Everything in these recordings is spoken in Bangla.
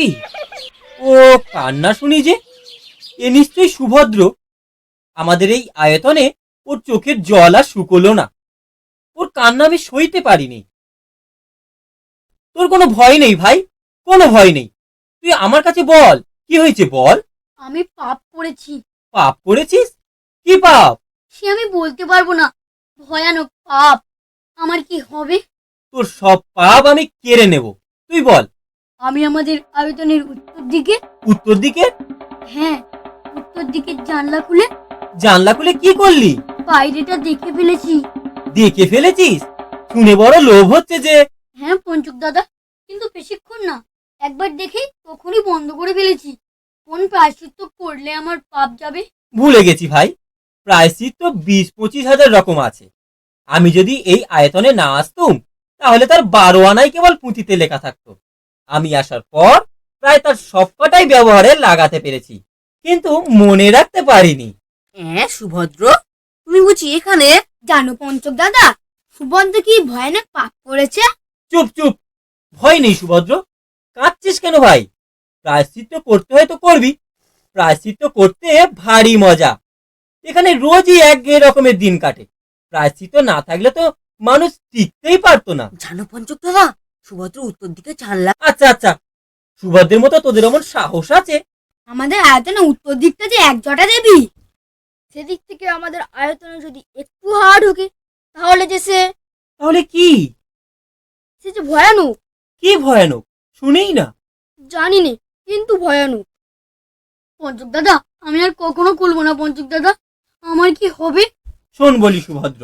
কি? ও কান্না শুনি যে? এ নিশ্চয়ই সুভদ্র। আমাদের এই আয়তনে ওর চোখের জল আর শুকলো না। ওর কান্না আমি সইতে পারিনি। তোর কোনো ভয় নেই ভাই? কোনো ভয় নেই। তুই আমার কাছে বল কি হয়েছে বল? আমি পাপ করেছি। পাপ করেছিস? কি পাপ? সে আমি বলতে পারব না। ভয়ানক পাপ। আমার কি হবে? তোর সব পাপ আমি কেড়ে নেব। তুই বল আমি আমাদের আয়তনের উত্তর দিকে উত্তর দিকে? হ্যাঁ উত্তর দিকে জানলা খুলে জানলা খুলে কি করলি? বাইরেটা দেখে ফেলেছি। দেখে ফেলেছিস? শুনে বড় লোভ হচ্ছে যে। হ্যাঁ পঞ্চুক দাদা কিন্তু বেশিক্ষণ না। একবার দেখেই তখনই বন্ধ করে ফেলেছি। কোন প্রায়শ্চিত্ত করলে আমার পাপ যাবে? ভুলে গেছি ভাই। প্রায়শ্চিত্ত বিশ পঁচিশ হাজার রকম আছে। আমি যদি এই আয়তনে না আসতুম তাহলে তার বারো আনাই কেবল পুঁথিতে লেখা থাকতো। আমি আসার পর প্রায় তার সবকটাই ব্যবহারে লাগাতে পেরেছি। কিন্তু মনে রাখতে পারিনি। হ্যাঁ সুভদ্র তুমি বুঝি এখানে জানো পঞ্চক দাদা? সুভদ্র কি ভয়ানক পাপ করেছে? চুপ চুপ। ভয় নেই সুভদ্র। কাঁদছিস কেন ভাই? প্রায়শ্চিত্ত করতে হয় তো করবি। প্রায়শ্চিত্ত করতে ভারী মজা। এখানে রোজই এক রকমের দিন কাটে। প্রায়শ্চিত্ত না থাকলে তো মানুষ টিকতেই পারতো না। জানো পঞ্চক দাদা সুভদ্র উত্তর দিকে জানলা আচ্ছা আচ্ছা। সুভদ্রের মতো তোদের এমন সাহস আছে? আমাদের আয়তনে উত্তর দিকটা যে এক জটা দেবী। সেদিক থেকে আমাদের আয়তনে যদি একটু হাওয়া ঢোকে তাহলে যে সে তাহলে কি? সে যে ভয়ানক। কি ভয়ানক? শুনেই না। জানি নে কিন্তু ভয়ানক। পঞ্চক দাদা আমি আর কখনো খুলবো না পঞ্চক দাদা। আমার কি হবে? শোন বলি সুভদ্র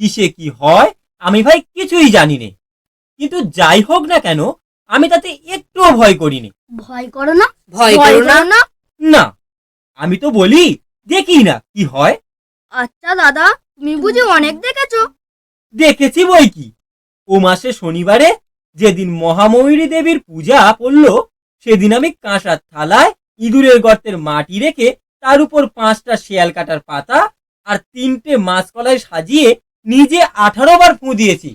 কিসে কি হয় আমি ভাই কিছুই জানি নে। কিন্তু যাই হোক না কেন আমি তাতে একটুও ভয় করিনি। ভয় করো না। ভয় করো না। না। না আমি তো বলি দেখি না কি হয়। আচ্ছা দাদা তুমি বুঝি অনেক দেখেছ। দেখেছি বই কি। ও মাসে শনিবারে যেদিন মহাময়ূরী দেবীর পূজা পড়ল সেদিন আমি কাঁসার থালায় ইঁদুরের গর্তের মাটি রেখে তার উপর পাঁচটা শিয়াল কাটার পাতা আর তিনটে মাছকলাই সাজিয়ে নিজে আঠারো বার ফুঁ দিয়েছি।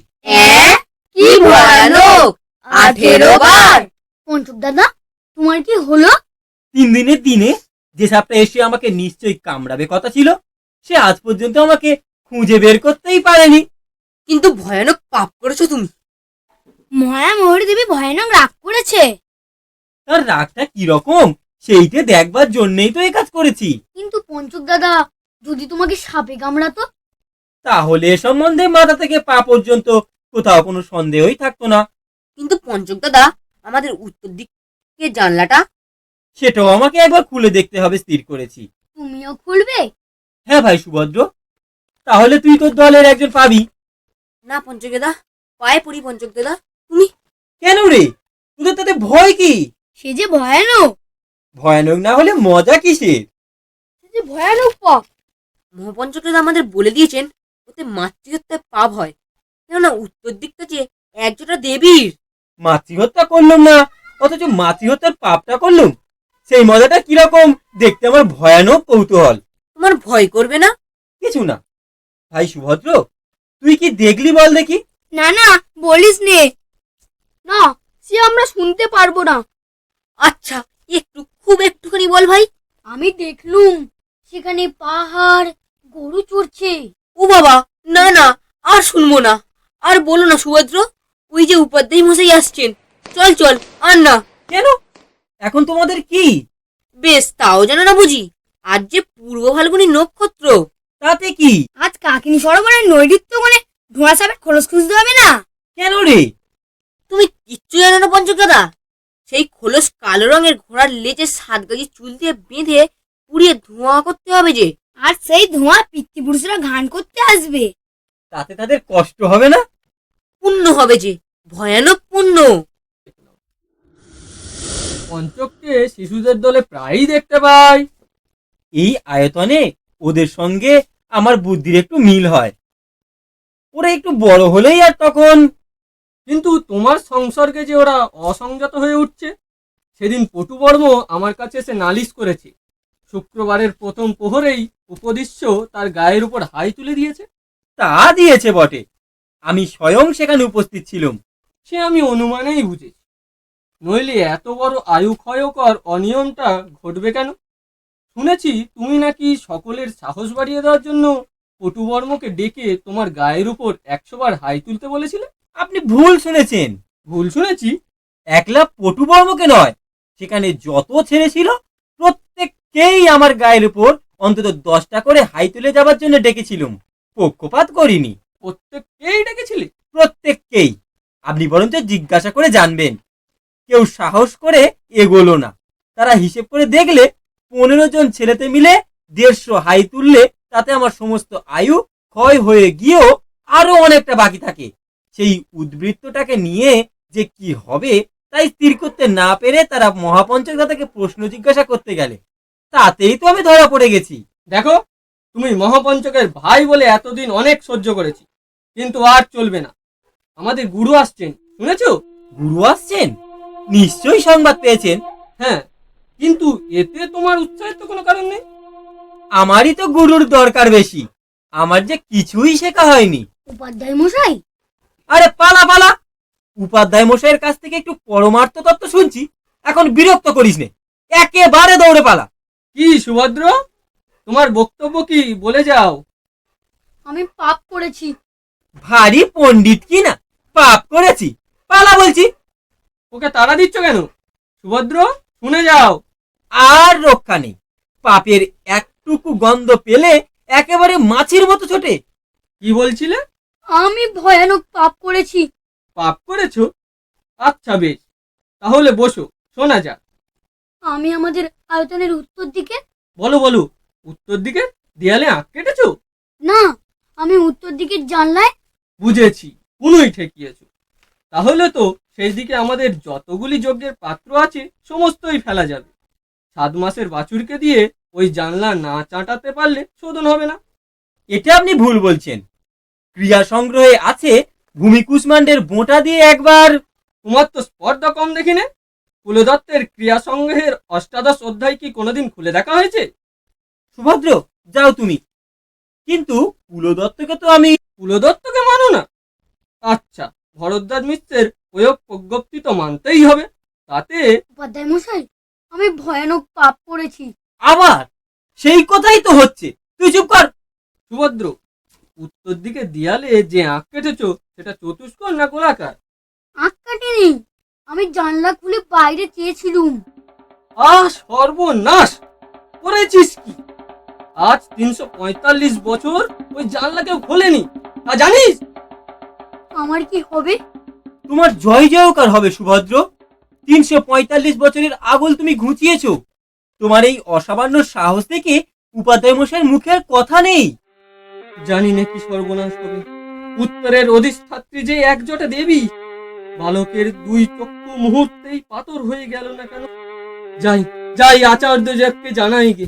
কি ভয়ানক? আঠেরো বার। পঞ্চক দাদা তোমার কি হলো? তিন দিনের দিনে যে সাপটা এসে আমাকে নিশ্চয়ই কামড়াবে কথা ছিল সে আজ পর্যন্ত আমাকে খুঁজে বের করতেই পারেনি। কিন্তু ভয়ানক পাপ করেছ তুমি। ময়া ময়ূরী দেবী ভয়ানক রাগ করেছে। তার রাগটা কীরকম সেইটে দেখবার জন্যই তো এ কাজ করেছি। কিন্তু পঞ্চক দাদা যদি তোমাকে সাপে কামড়াতো? তাহলে এ সম্বন্ধে মাথা থেকে পা পর্যন্ত কোথাও কোনো সন্দেহই থাকতো না। কিন্তু পঞ্চক দাদা আমাদের উত্তর দিকে জানলাটা? সেটাও আমাকে একবার খুলে দেখতে হবে স্থির করেছি। তুমিও খুলবে? হ্যাঁ ভাই সুভদ্র তাহলে তুই তোর দলের একজন পাবি। না পঞ্চক দাদা পায়ে পড়ি পঞ্চক দাদা তুমি? কেন রে? তোদের তাতে ভয় কি? সে যে ভয়ানক। ভয়ানক না হলে মজা কিসের? সে যে ভয়ানক পাপ মহাপঞ্চক দাদা আমাদের বলে দিয়েছেন ওতে মাতৃহত্যায় পাপ হয়। কেননা উত্তর দিকটা যে একজোটা দেবীর। মাতৃহত্যা করলাম না অথচ মাতৃহত্যার পাপটা করলুম। সেই মজাটা কীরকম দেখতে আমার ভয়ানক কৌতূহল। তোমার ভয় করবে না? কিছু না। ভাই সুভদ্র তুই কি দেখলি বল দেখি। না না বলিস নে। না সে আমরা শুনতে পারব না। আচ্ছা একটু খুব একটুখানি বল ভাই। আমি দেখলুম সেখানে পাহাড় গরু চড়ছে। ও বাবা না না আর শুনব না। আর বলো না সুভদ্র ওই যে উপাধ্যায় মশাই আসছেন। চল চল আর না। কেন? এখন তোমাদের কি? বেশ তাও জানো না বুঝি। আজ যে পূর্ব ফাল্গুনী নক্ষত্র। তাতে কি? আজ কাকিনি সরোবরের নৈরিত্য মানে ধোঁয়া সাপের খরচ খুঁজতে হবে না। কেন রে? তুমি কিচ্ছু জানো না পঞ্চক দাদা সেই খোলস কালো রঙের ঘোড়ার লেজে সাত গাজি চুল দিয়ে বেঁধে পুড়িয়ে ধোঁয়া করতে হবে যে। আর সেই ধোঁয়া পিতৃপুরুষরা ঘান করতে আসবে। তাতে তাদের কষ্ট হবে না? পুণ্য হবে যে, ভয়ানক পুণ্য। পঞ্চককে শিশুদের দলে প্রায়ই দেখতে পাই। এই আয়তনে ওদের সঙ্গে আমার বুদ্ধির একটু মিল হয়। ওরা একটু বড় হলেই আর তখন। কিন্তু তোমার সংসর্গে যে ওরা অসংযত হয়ে উঠছে, সেদিন পটুবর্ম আমার কাছে এসে নালিশ করেছে। শুক্রবারের প্রথম প্রহরেই উপদিশ্য তার গায়ের উপর হাই তুলে দিয়েছে। তা দিয়েছে বটে। আমি স্বয়ং সেখানে উপস্থিত ছিলাম। সে আমি অনুমানেই বুঝেছি। নইলে এত বড় আয়ু ক্ষয়কর অনিয়মটা ঘটবে কেন? শুনেছি তুমি নাকি সকলের সাহস বাড়িয়ে দেওয়ার জন্য পটুবর্মকে ডেকে তোমার গায়ের উপর একশো বার হাই তুলতে বলেছিলে? আপনি ভুল শুনেছেন। ভুল শুনেছি? একলা পটুবর্মকে নয় সেখানে যত ছেলে ছিল প্রত্যেককেই আমার গায়ের উপর অন্তত দশটা করে হাই তুলে যাবার জন্য ডেকেছিলুম। পক্ষপাত করিনি। প্রত্যেককেই ডেকেছিলে? প্রত্যেককেই। আপনি বরঞ্চ জিজ্ঞাসা করে জানবেন। কেউ সাহস করে এগোলো না। তারা হিসেব করে দেখলে পনেরো জন ছেলেতে মিলে দেড়শো হাই তুললে তাতে আমার সমস্ত আয়ু ক্ষয় হয়ে গিয়েও আরও অনেকটা বাকি থাকে। সেই উদ্বৃত্তটাকে নিয়ে যে কি হবে তাই স্থির করতে না পেরে তারা মহাপঞ্চের থেকে প্রশ্ন জিজ্ঞাসা করতে গেলে। তাতেই তো আমি ধরা পড়ে গেছি। দেখো, তুমি মহাপঞ্চকের ভাই বলে এতদিন অনেক সহ্য করেছি। কিন্তু আর চলবে না। আমাদের গুরু আসছেন। শুনেছো? গুরু আসছেন? নিশ্চয়ই সংবাদ পেয়েছেন। হ্যাঁ কিন্তু এতে তোমার উৎসাহের তো কোনো কারণ নেই। আমারই তো গুরুর দরকার বেশি। আমার যে কিছুই শেখা হয়নি। উপাধ্যায় মশাই? আরে পালা পালা! উপাধ্যায় মশাইয়ের কাছ থেকে একটু পরমার্থ তত্ত্ব শুনছি। এখন বিরক্ত করিস নে। একেবারে দৌড়ে পালা। কি সুভদ্র? তোমার বক্তব্য কি বলে যাও। আমি পাপ করেছি। ভারী পণ্ডিত কি না পাপ করেছি। পালা বলছি। ওকে তাড়া দিচ্ছ কেন? সুভদ্র শুনে যাও। আর রক্ষা নেই। পাপের একটুকু গন্ধ পেলে একেবারে মাছির মতো ছোটে। কি বলছিলে? আমি ভয়ানক পাপ করেছি। পাপ করেছ? আচ্ছা বেশ। তাহলে বসো শোনা যাক। আমি আমাদের আয়তনের উত্তর দিকে? বলো বলো। উত্তর দিকে দেয়ালে আঁক কেটেছো? না আমি উত্তর দিকের জানলায় বুঝেছি কোনোই ঠেকিয়েছো। তাহলে তো সেই দিকে আমাদের যতগুলি যজ্ঞের পাত্র আছে সমস্তই ফেলা যাবে। সাত মাসের বাছুরকে দিয়ে ওই জানলা না চাটাতে পারলে শোধন হবে না। এটা আপনি ভুল বলছেন। ক্রিয়া সংগ্রহে আছে ভূমি কুষ্মান্ডের বোঁটা দিয়ে একবার। তোমার তো স্পর্ধা কম দেখিনে কুলদত্তের ক্রিয়া সংগ্রহের অষ্টাদশ অধ্যায় কি কোনোদিন খুলে দেখা হয়েছে? সুভদ্র যাও তুমি। কিন্তু কুলদত্তকে তো আমি কুলদত্তকে মানো না। আচ্ছা ভরদ্বাজ মিশ্রের প্রয়োগ প্রজ্ঞপ্তি তো মানতেই হবে। তাতে উপাধ্যায় মশাই আমি ভয়ানক পাপ করেছি। আবার সেই কথাই তো হচ্ছে। তুই চুপ কর। সুভদ্র উত্তর দিকে দেয়ালে যে আঁক কেটেছো সেটা চতুষ্কোণ না গোলাকার? আঁক কাটেনি। আমি জানলা খুলে বাইরে চেয়েছিলুম। আহ সর্বনাশ। করেছিস কি? আজ তিনশো পঁয়তাল্লিশ বছর ওই জানলা কেউ খোলেনি। তা জানিস? আমার কি হবে? তোমার জয় জয়কার হবে সুভদ্র। তিনশো পঁয়তাল্লিশ বছরের আগল তুমি ঘুচিয়েছ। তোমার এই অসামান্য সাহস থেকে উপাধ্যায় মশাইয়ের মুখে আর কথা নেই। জানি না কি সর্বনাশ হবে। উত্তরের অধিষ্ঠাত্রী যে একজোটে দেবী বালকের দুই চক্ষু মুহূর্তেই পাথর হয়ে গেল না কেন? যাই যাই আচার্য জানাই গে।